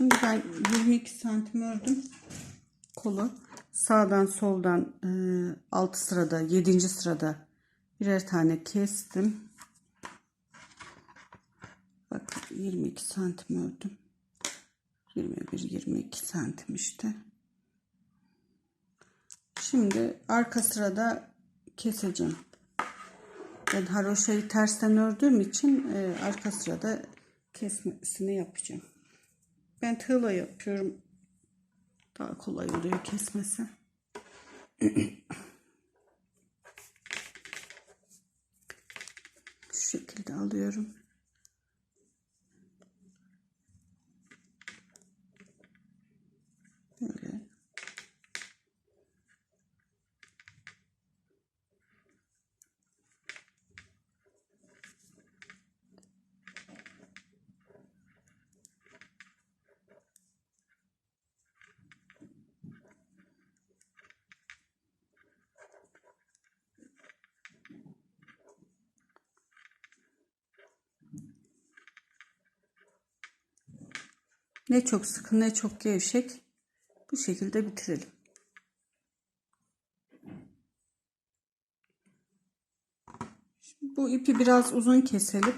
Şimdi ben 22 santim ördüm kolu. Sağdan soldan e, alt sırada 7. sırada birer tane kestim. Bak 22 santim ördüm. 21 22 santim işte. Şimdi arka sırada keseceğim. Ben haroşayı tersten ördüğüm için e, arka sırada kesmesini yapacağım. Ben tığla yapıyorum. Daha kolay oluyor kesmesi. Şu şekilde alıyorum. Ne çok sıkı ne çok gevşek. Bu şekilde bitirelim. Şimdi bu ipi biraz uzun keselim.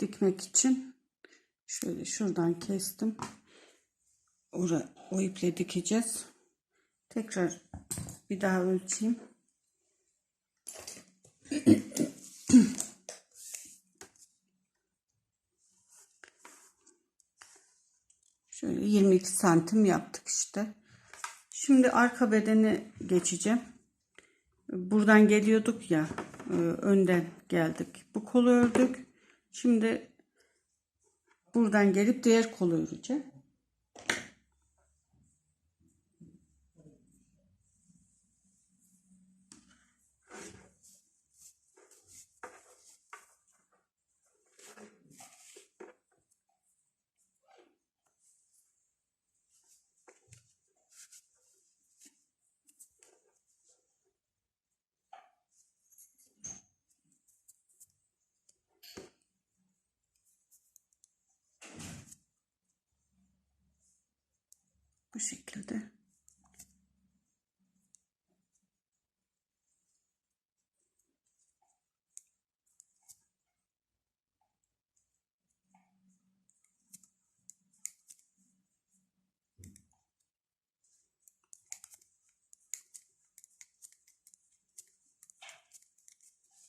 Dikmek için. Şöyle şuradan kestim. Ora, o iple dikeceğiz. Tekrar bir daha ölçeyim. Şöyle 22 santim yaptık işte. Şimdi arka bedeni geçeceğim. Buradan geliyorduk ya. e, Önden geldik. Bu kolu ördük. Şimdi buradan gelip diğer kolu öreceğim. Bu şekilde.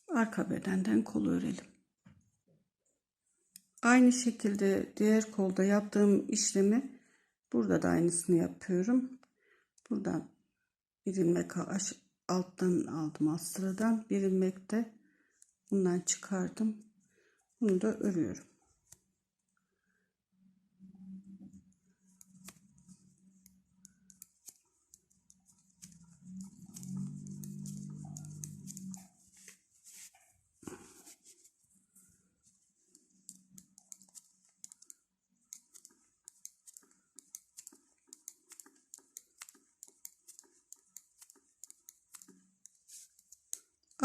Arka bedenden kolu örelim. Aynı şekilde diğer kolda yaptığım işlemi burada da aynısını yapıyorum. Buradan bir ilmek alttan aldım alt sıradan bir ilmek de bundan çıkardım. Bunu da örüyorum.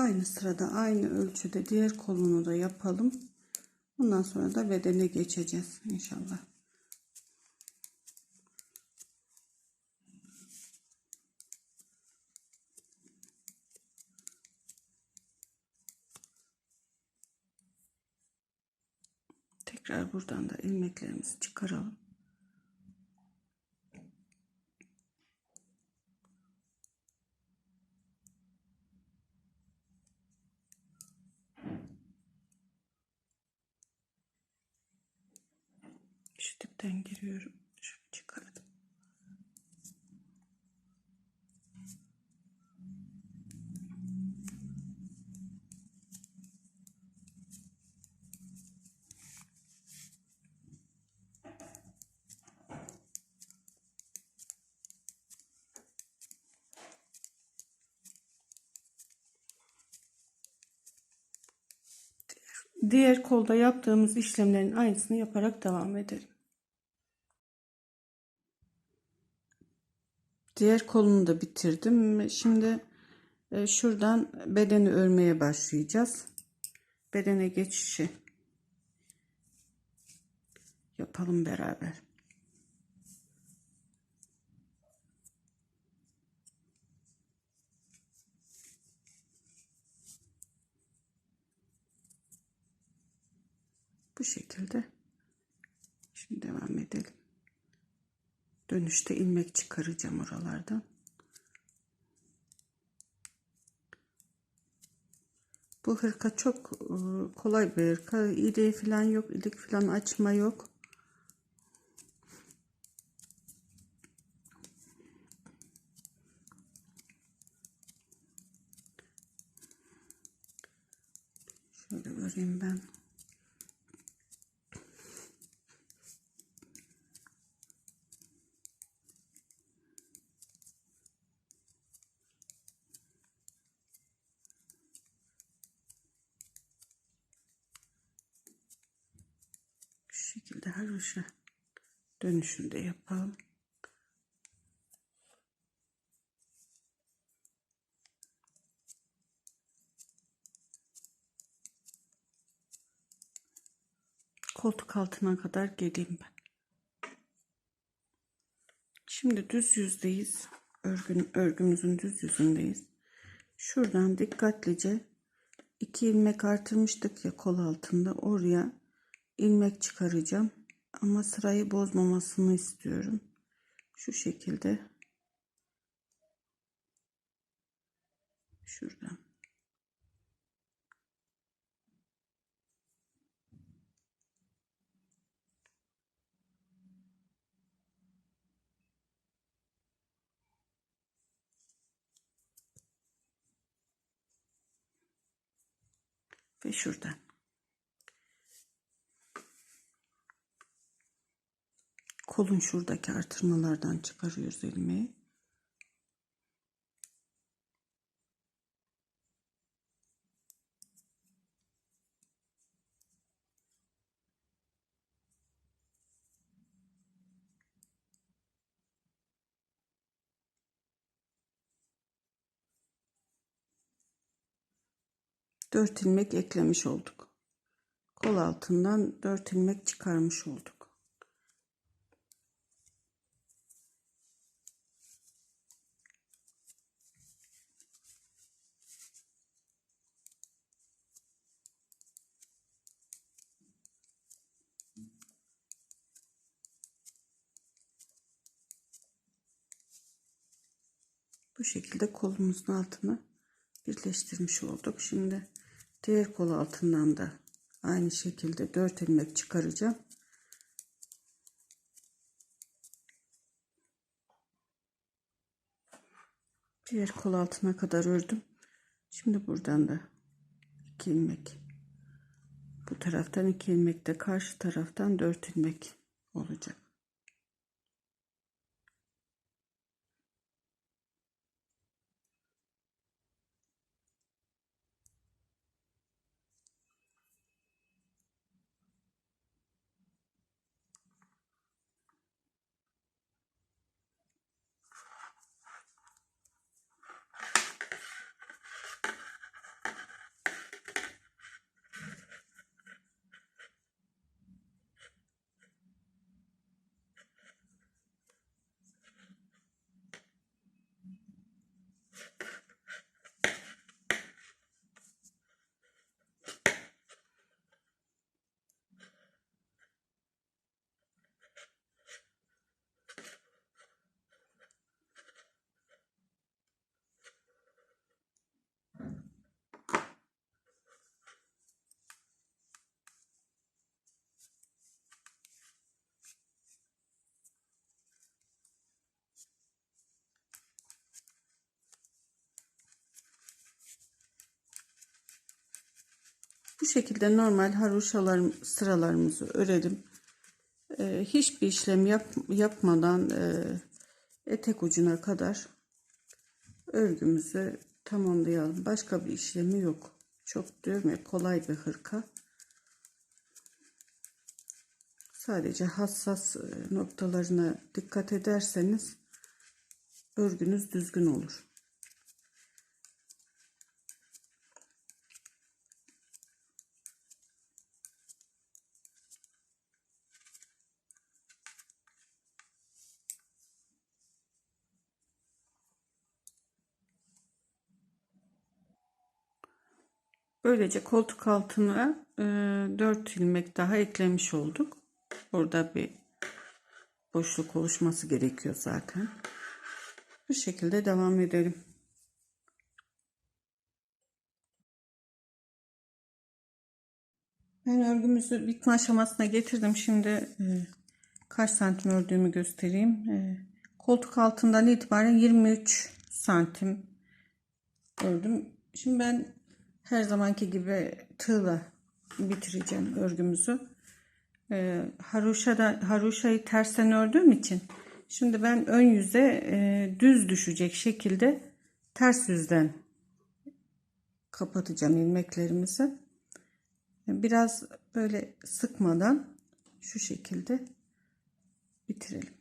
Aynı sırada aynı ölçüde diğer kolunu da yapalım. Ondan sonra da bedene geçeceğiz inşallah. Tekrar buradan da ilmeklerimizi çıkaralım. Dipten giriyorum. Şöyle çıkardım. Diğer kolda yaptığımız işlemlerin aynısını yaparak devam edelim. diğer kolunu da bitirdim. Şimdi e, şuradan bedeni örmeye başlayacağız. Bedene geçişi yapalım beraber. Bu şekilde. Şimdi devam edelim. Dönüşte ilmek çıkaracağım oralardan. Bu hırka çok e, kolay bir hırka. İğde falan yok, ilik falan açma yok. Şöyle göreyim ben. Şu şekilde haroşa dönüşünde yapalım. Koltuk altına kadar geleyim ben. Şimdi düz yüzdeyiz. Örgün, örgümüzün düz yüzündeyiz. Şuradan dikkatlice iki ilmek artırmıştık ya kol altında oraya ilmek çıkaracağım. Ama sırayı bozmamasını istiyorum. Şu şekilde. Şuradan. Ve şuradan. Kolun şuradaki artırmalardan çıkarıyoruz ilmeği. Dört ilmek eklemiş olduk. Kol altından dört ilmek çıkarmış olduk. Bu şekilde kolumuzun altına birleştirmiş olduk. Şimdi diğer kol altından da aynı şekilde 4 ilmek çıkaracağım. Diğer kol altına kadar ördüm. Şimdi buradan da 2 ilmek. Bu taraftan 2 ilmek de karşı taraftan 4 ilmek olacak. Bu şekilde normal haroşalar sıralarımızı örelim. Ee, hiçbir işlem yap, yapmadan e, etek ucuna kadar örgümüzü tamamlayalım. Başka bir işlemi yok. Çok diyorum ya kolay bir hırka. Sadece hassas e, noktalarına dikkat ederseniz örgünüz düzgün olur. Böylece koltuk altına 4 ilmek daha eklemiş olduk. Burada bir boşluk oluşması gerekiyor zaten. Bu şekilde devam edelim. Ben örgümüzü bitme aşamasına getirdim. Şimdi e, kaç santim ördüğümü göstereyim. E, koltuk altından itibaren 23 santim ördüm. Şimdi ben her zamanki gibi tığla bitireceğim örgümüzü. E, haroşada, haroşayı tersten ördüğüm için şimdi ben ön yüze e, düz düşecek şekilde ters yüzden kapatacağım ilmeklerimizi. Biraz böyle sıkmadan şu şekilde bitirelim.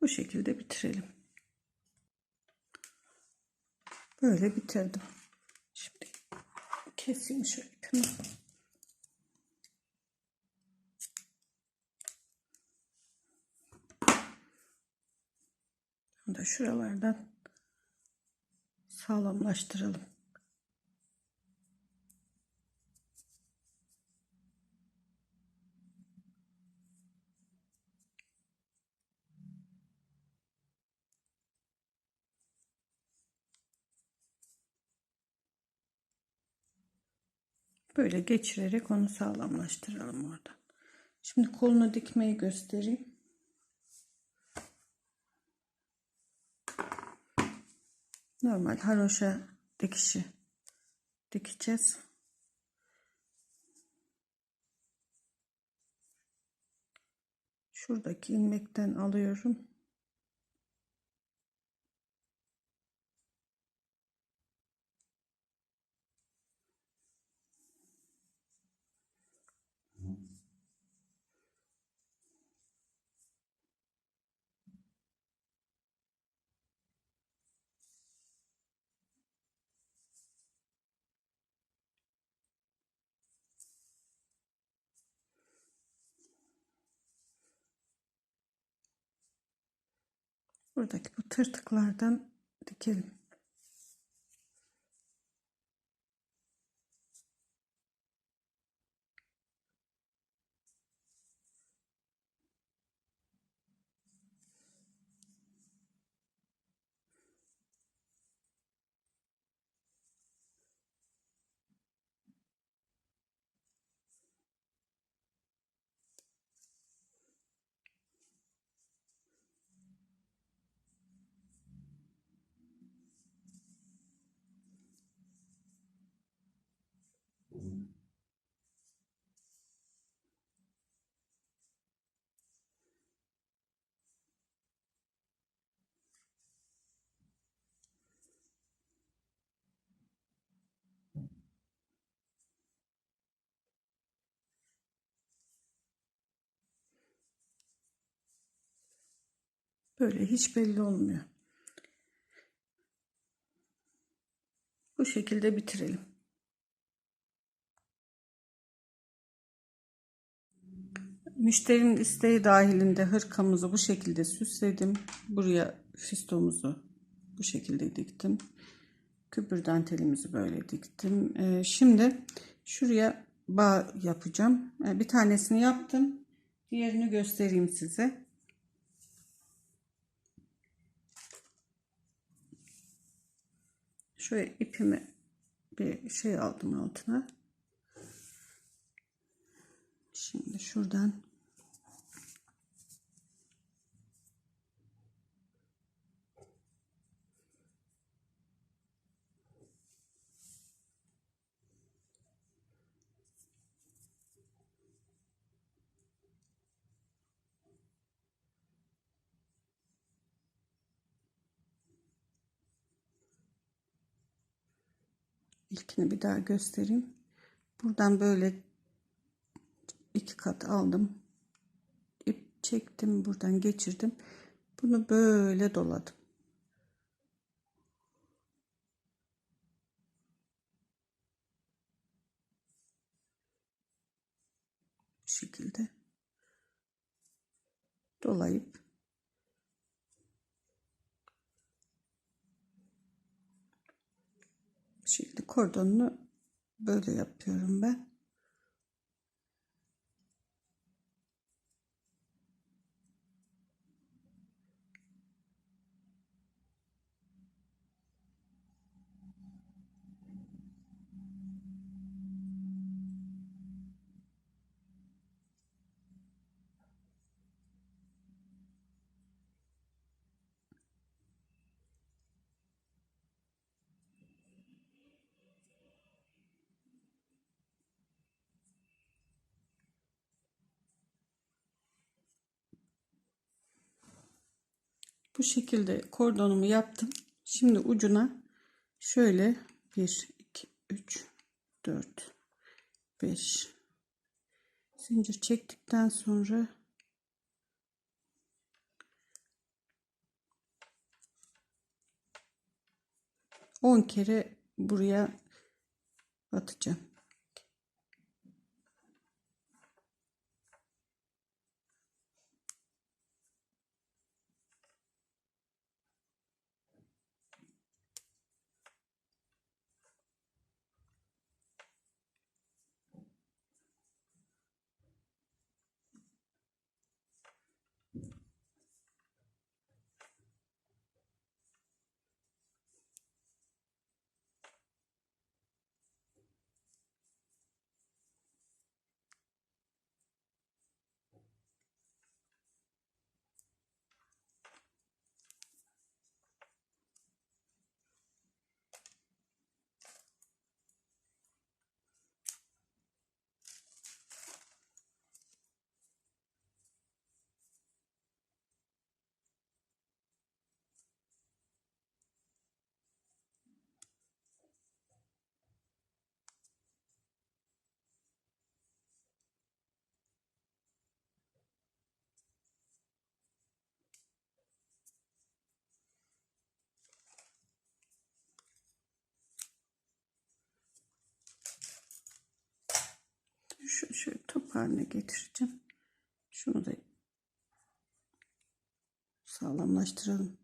Bu şekilde bitirelim. Böyle bitirdim. Şimdi keseyim şu ipimi. Da şuralardan sağlamlaştıralım. Böyle geçirerek onu sağlamlaştıralım oradan. Şimdi kolunu dikmeyi göstereyim. Normal haroşa dikişi dikeceğiz. Şuradaki ilmekten alıyorum. Buradaki bu tırtıklardan dikelim. Böyle hiç belli olmuyor. Bu şekilde bitirelim. Müşterinin isteği dahilinde hırkamızı bu şekilde süsledim. Buraya fistomuzu bu şekilde diktim. Küpür dantelimizi böyle diktim. Ee, şimdi şuraya bağ yapacağım. Ee, bir tanesini yaptım. Diğerini göstereyim size. Şöyle ipimi bir şey aldım altına. Şimdi şuradan İlkini bir daha göstereyim. Buradan böyle iki kat aldım. İp çektim buradan geçirdim. Bunu böyle doladım. Bu şekilde dolayıp Şimdi kordonunu böyle yapıyorum ben. Bu şekilde kordonumu yaptım. Şimdi ucuna şöyle 1 2 3 4 5 zincir çektikten sonra on kere buraya batacağım. Şu, şu top haline getireceğim. Şunu da sağlamlaştıralım.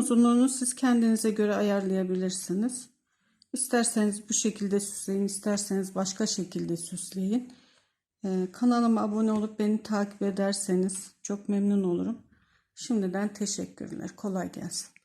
Uzunluğunu siz kendinize göre ayarlayabilirsiniz. İsterseniz bu şekilde süsleyin, isterseniz başka şekilde süsleyin. Ee, kanalıma abone olup beni takip ederseniz çok memnun olurum. Şimdiden teşekkürler. Kolay gelsin.